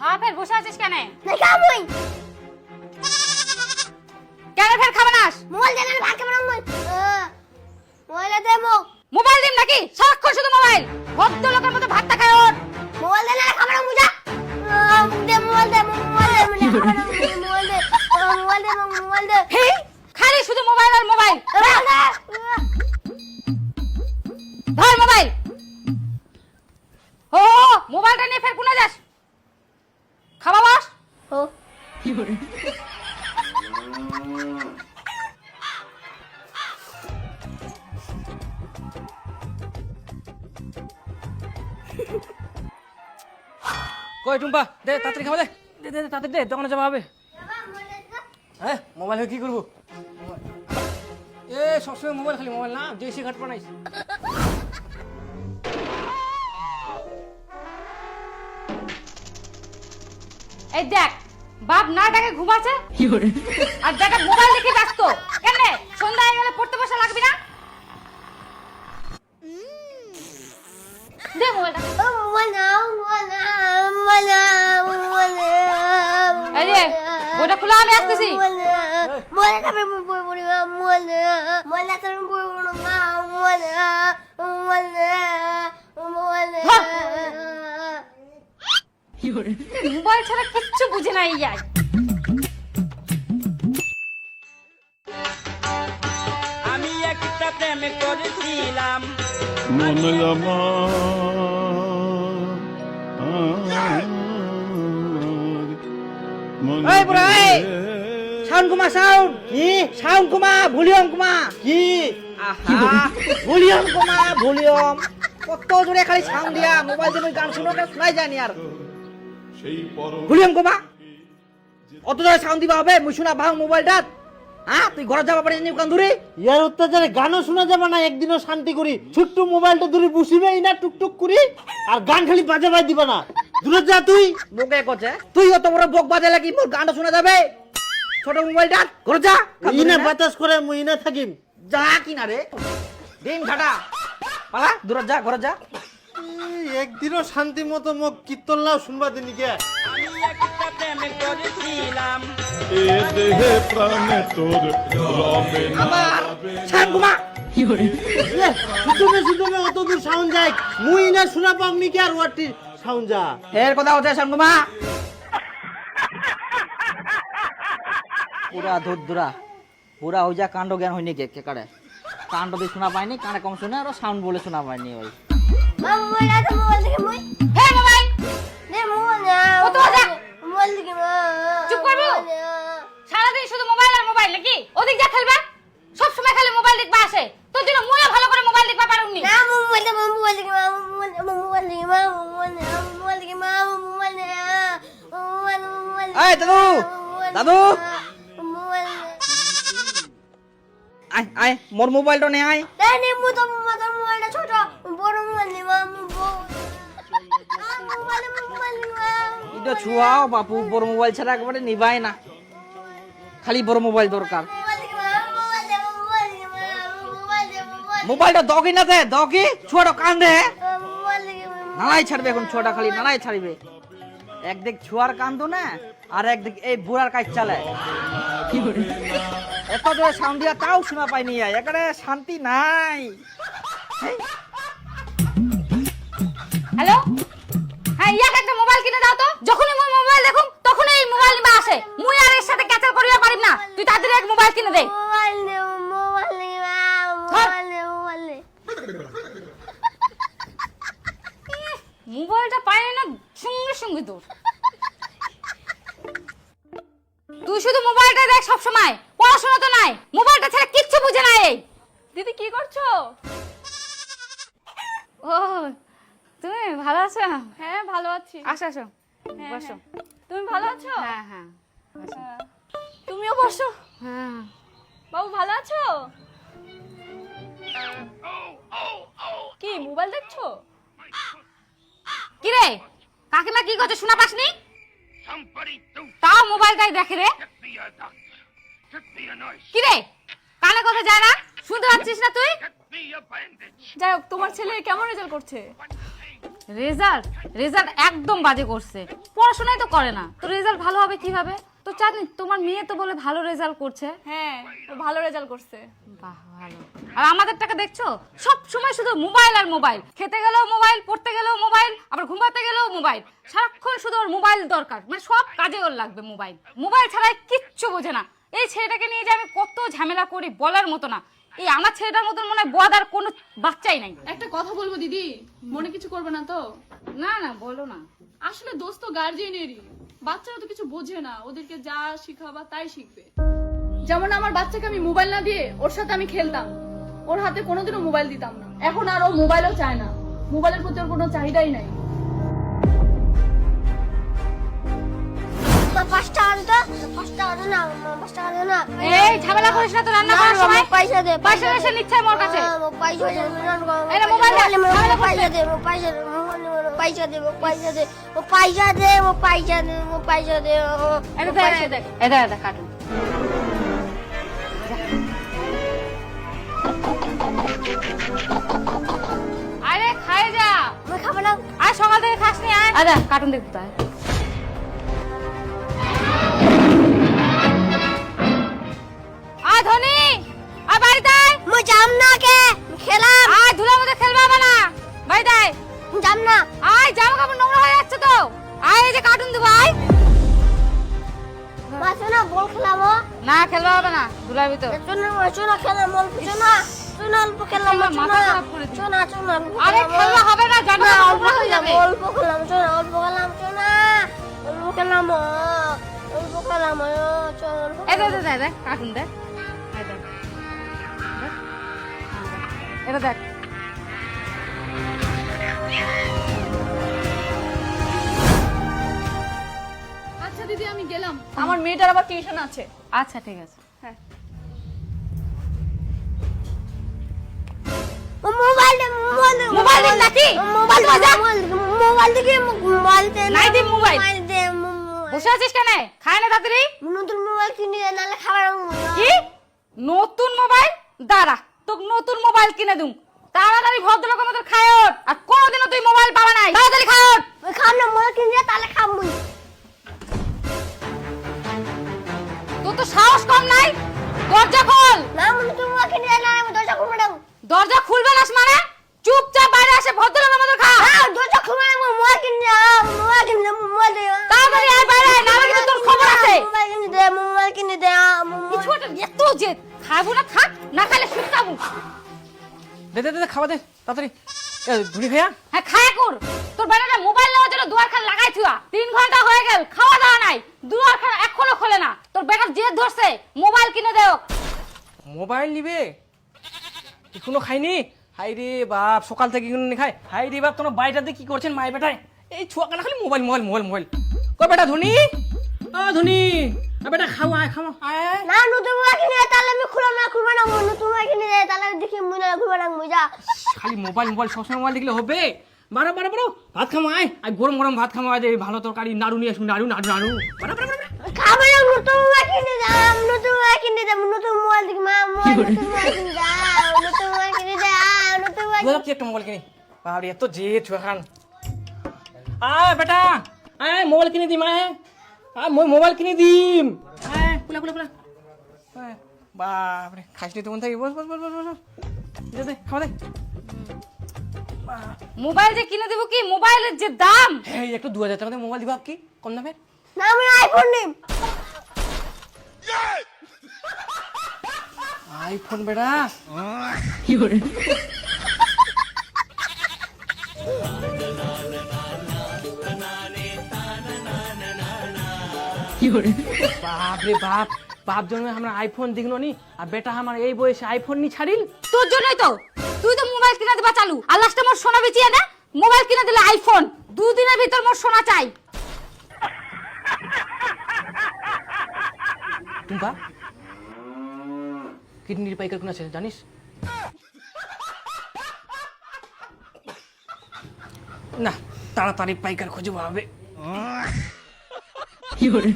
হ্যাঁ ফের বসে আছিস কেন? না খাবই। কেন ফের খাবে নাস মোবাইল দেন ভাত খাব না মই মোবাইল দেবো মোবাইল দিম নাকি? সারাক্ষণ শুধু মোবাইল। ভদ্র লোকের মতো ভাতটা খায় ওর। মোবাইল দেন খাব না মুজা। দে মোবাইল দে মোবাইল দে না মোবাইল দে। মোবাইল দে মোবাইল দে। খালি শুধু মোবাইল আর মোবাইল। ধর মোবাইল। ও মোবাইলটা নিয়ে ফের কোনে যাস? খাবা বাস ও। কই টুম্পা দে তাড়াতাড়ি খাওয়া দে। দে দে তাড়াতাড়ি দে দোকানে যাওয়া হবে। হ্যাঁ মোবাইল হয়ে কি করব? এ সবসময় মোবাইল খালি মোবাইল না জেসি ঘাট বানাইস এই দেখ বাপ না ডাকে ঘুমাচ্ছে? আর দেখা মোবাইল দেখে ব্যস্ত। কেন সন্ধ্যা হয়ে গেলে পড়তে বসা লাগবে না? দে মোবাইলটা। এই যে ওটা খোলা আমি আসতেছি। মোবাইল খাবে বই বই মোবাইল মোবাইল খাবে বই বই মোবাইল মোবাইল মোবাইল মোবাইল ছাড়া কিচ্ছু বুঝে নাই ইয়াই আমি একটা প্রেম করেছিলাম মনে এই বুড়া, এই! সাউন্ড কুমা সাউন্ড কি? সাউন্ড কুমা ভলিউম কুমা কি? আহা! ভলিউম কুমা ভলিউম কত জোরে খালি সাউন্ড দিয়া মোবাইল দিয়ে গান শুনো শোনাই যায়নি আর। ভলিউম কুমা অত জোরে সাউন্ড দিবা হবে? মুই শোনা ভাঙ মোবাইলটা। হ্যাঁ তুই ঘরে যাবা পারিস নি কান দূরে ইয়ার অত্যাচারে গানও শোনা যাবে না একদিনও শান্তি করি। ছোট্ট মোবাইলটা দূরে বসিবেই না টুকটুক করি আর গান খালি বাজে বাজ দিবা না। দূরে যা তুই। মুখে কছে তুই অত বড় বক বাজে লাগি মোর গানটা শোনা যাবে? ছোট মোবাইলটা ঘরে যা কান ইনা বাতাস করে মুই ইনা থাকিম। যা কিনা রে। ডিম ঘাটা পালা দূরে যা ঘরে যা। একদিনও শান্তি মতো মোক কীর্তন লাও শুনবা দিনি কে আবার সুতমে সুতমে অত দূর সাউন্ড যায় মুই ইনা শোনা পাম নি কে আর ওয়াটি সাউন্ড যা। এর কথা হচ্ছে সাউন্ড কুমা পুরা ধুর ধুরা। পুরা হই যা কাণ্ড জ্ঞান হয়নি কে কে কাড়ে কাণ্ড দিয়ে শোনা পাইনি কানে কম শুনে আর সাউন্ড বলে শোনা পাইনি ওই। চুপ করব? সারাদিন মোবাইল মোবাইল নাকি ওদিক যা খেলবা সব সময় খালি মোবাইল দেখবা আসে তোর জন্য মুইও ভালো করে মোবাইল দেখবা পারুনি না মোবাইল থেকে মোবাইল মোবাইল মোবাইল থেকে মোবাইল মোবাইল থেকে মোবাইল মোবাইল মোবাইল এই, দাদু দাদু আয় আয় মোর মোবাইলটা নে আয়। Dani muto muto মোবাইলটা ছোট বড় মোবাইল নিবা মোবাইল মোবাইল এটা ছুয়াও বাপু বড় মোবাইল ছাড়া একেবারে নিবাই না। খালি বড় মোবাইল দরকার। মোবাইলটা দগি না দে দগি ছুয়াটা কান দে। নালাই ছাড়বে এখন ছুয়াটা খালি নালাই ছাড়বে। একদিক ছুয়ার কান্দো না আর একদিক এই বুড়ার কাজ চালে এত জোরে সাউন্ড দিয়া তাও শোনা পাইনি একেবারে শান্তি নাই। হ্যালো? হ্যাঁ ইয়াক একটা মোবাইল কিনে দাও তো। যখনই মুই মোবাইল দেখুম তখনই এই মোবাইল নিবা আসে। মুই আর এর সাথে ক্যাচাল করিয়া পারিম না। তুই তাড়াতাড়ি এক মোবাইল কিনে দে। মোবাইলটা পাইনি না সঙ্গে সঙ্গে দূর তুই শুধু মোবাইলটা দেখ সব সময় পড়াশোনা তো নাই মোবাইলটা ছাড়া কিচ্ছু বুঝে না এই। দিদি কি করছ? ও তুমি ভালো আছো? হ্যাঁ ভালো আছি। আসো আসো হ্যাঁ, বসো। হ্যাঁ। তুমি ভালো আছো? হ্যাঁ হ্যাঁ বসো। তুমিও বসো। হ্যাঁ। বাবু ভালো আছো? কি মোবাইল দেখছ? কি রে কাকিমা কি করছে শোনা পাসনি? তাও মোবাইলটাই দেখে রে। রে কানে কথা যায় না? শুনতে পাচ্ছিস না তুই? যাই হোক তোমার ছেলে কেমন রেজাল্ট করছে? রেজাল্ট রেজাল্ট একদম বাজে করছে। পড়াশোনাই তো করে না। তো রেজাল্ট ভালো হবে কীভাবে? তো চাঁদনি তোমার মেয়ে তো বলে ভালো রেজাল্ট করছে। হ্যাঁ ভালো রেজাল্ট করছে। বাহ ভালো। আর আমাদের টাকা দেখছ? সব সময় শুধু মোবাইল আর মোবাইল খেতে গেলেও মোবাইল পড়তে গেলেও মোবাইল আবার ঘুমাতে গেলেও মোবাইল সারাক্ষণ শুধু ওর মোবাইল দরকার। মানে সব কাজে ওর লাগবে মোবাইল মোবাইল ছাড়া কিচ্ছু বোঝে না। এই ছেলেটাকে নিয়ে যে আমি কত ঝামেলা করি বলার মতো না। এই আমার ছেলেটার মতন মনে হয় বদ আর কোনো বাচ্চাই নাই। একটা কথা বলব দিদি। মনে কিছু করবে না তো? না না বলো না। আসলে দোষ তো গার্জিয়ানেরই বাচ্চারা তো কিছু বোঝে না। ওদেরকে যা শিখাবা তাই শিখবে। যেমন আমার বাচ্চাকে আমি মোবাইল না দিয়ে ওর সাথে আমি খেলতাম। ওর হাতে কোনোদিনও মোবাইল দিতাম না। এখন আর ও মোবাইলও চায় না। মোবাইলের প্রতি ওর কোনো চাহিদাই নাই। মা পাঁচটা আনতো পাঁচটা আনো না পাঁচটা আনো না এই ঝামেলা করিস না তো রান্না করার সময় পয়সা দে পয়সা এসে নিচ্ছে মোর কাছে মা, মা, পয়সা দে এই মোবাইল দে, মা, পয়সা দে পয়সা দে মা, মা, পয়সা দে পয়সা দে পয়সা দে পয়সা দে পয়সা দে এটা মা, এটা এটা এটা কাটুন আরে খাই যা আমি খাব না আর সকাল থেকে খাস নি আয় আরে কার্টুন দেখতে মুই যাম না কে খেলাম। আয় ধুলার মধ্যে খেলবা হবে না বাড়িতে আয় যাম না। আয় জামা কাপড় নোংরা হয়ে যাচ্ছে তো। আয় এই যে কার্টুন দেবো আয়। মা শোনা বল খেলাম না খেলবা হবে না ধুলার ভিতর শোনা শোনা খেলাম অল্প শোনা শোনা অল্প খেলাম খেলবা। শোনা শোনা অল্প আরে। খেলবা হবে না জামা অল্প খেলাম অল্প খেলাম শোনা অল্প খেলাম শোনা অল্প খেলাম অল্প খেলাম অল্প এই দেখ দেখ দেখ কার্টুন দেখ এটা দেখ। আচ্ছা দিদি আমি গেলাম। আমার মেয়েটার আবার টিউশন আছে। আচ্ছা ঠিক আছে। দে মোবাইল মোবাইল? মোবাইল দে মোবাইল দে মোবাইল দে মোবাইল দে নাই দিন মোবাইল। মোবাইল দে বসে আছিস কেন? খায় না তাড়াতাড়ি। নতুন মোবাইল কিনে নালে খাবার কি? নতুন মোবাইল? দাঁড়া। তোকে নতুন মোবাইল কিনে দুম। তাড়াতাড়ি ভদ্রলোকের মতো খায় ওঠ আর কোনোদিনও তুই মোবাইল পাবা নাই। তাড়াতাড়ি খায় ওঠ খাম না মোবাইল কিনে তাহলে খাম তোর তো সাহস কম নাই। দরজা খোল। না মনে তুমি মোবাইল কিনে না আমি দরজা খুলবো না। দরজা খুলবে না মানে? দে দে দে খাওয়া দে তাড়াতাড়ি। এ, ধুনি খাইয়া হ্যাঁ খায় কর। তোর বেটাটা মোবাইল নেওয়ার জন্য দুয়ার খান লাগাই থুয়া। তিন ঘণ্টা হয়ে গেল খাওয়া দাওয়া নাই। দুয়ার খান এখনও খোলে না। তোর বেটার জেদ ধরছে মোবাইল কিনে দেও। মোবাইল নিবে? এখনও খাইনি হাই রে বাপ সকাল থেকে এখনও খাই হাই রে বাপ তোমার বাড়িটা দিয়ে কি করছেন মায়ের বেটায়? এই ছুয়া কানা খালি মোবাইল মোবাইল মোবাইল মোবাইল কই বেটা ধনি? ও ধনি। বেটা খাও আয় খাও আয়। না নতুন মোবাইল কিনে দে তাহলে আমি খুলবো না খুলবো না নতুন মোবাইল কিনে তাহলে দেখি মুই না খুলবো না মুই যা। খালি মোবাইল মোবাইল সবসময় মোবাইল দেখলে হবে। বারো বারো বারো। ভাত খামো আয়। আয় গরম গরম ভাত খামো আয়। ভালো তরকারি নাড়ু নিয়ে আসুন নাড়ু নাড়ু নাড়ু। বারো বারো বারো খাব না নতুন মোবাইল কিনে দে নতুন মোবাইল কিনে দে নতুন মোবাইল দেখি মা মোবাইল নতুন মোবাইল কিনে দে নতুন মোবাইল কিনে দে নতুন মোবাইল বলো কি একটা মোবাইল কিনে। বাবা এত যে ছুয়া আয় বেটা। আয় মোবাইল কিনে দিম আয়। আয় মই মোবাইল কিনে দিম। কুলা কুলা কুলা আয়, বাপরে খাইসনি তখন থাকি? বস বস বস বস বস। দে দে খাওয়া দে। মোবাইল যে কিনে দেবো কি? মোবাইলের যে দাম। এই একটু দু হাজার টাকা দিয়ে মোবাইল দিব কি? কম দামে না আমি আইফোন নিম। আইফোন বেটা বাপ রে বাপ বাপ জন্য আমরা আইফোন দিগনো নি আর বেটা আমার এই বয়সে আইফোন নি ছাড়িল। তোর জন্যই তো। তুই তো মোবাইল কিনে দিবা চালু। আর লাস্টে মোর সোনা বেচিয়ে দে মোবাইল কিনে দিলে আইফোন দুদিনের ভিতর মোর সোনা চাই। টুম্পা কিডনির পাইকার কোন আছে জানিস? না তাড়াতাড়ি পাইকার খুঁজে হবে 有人。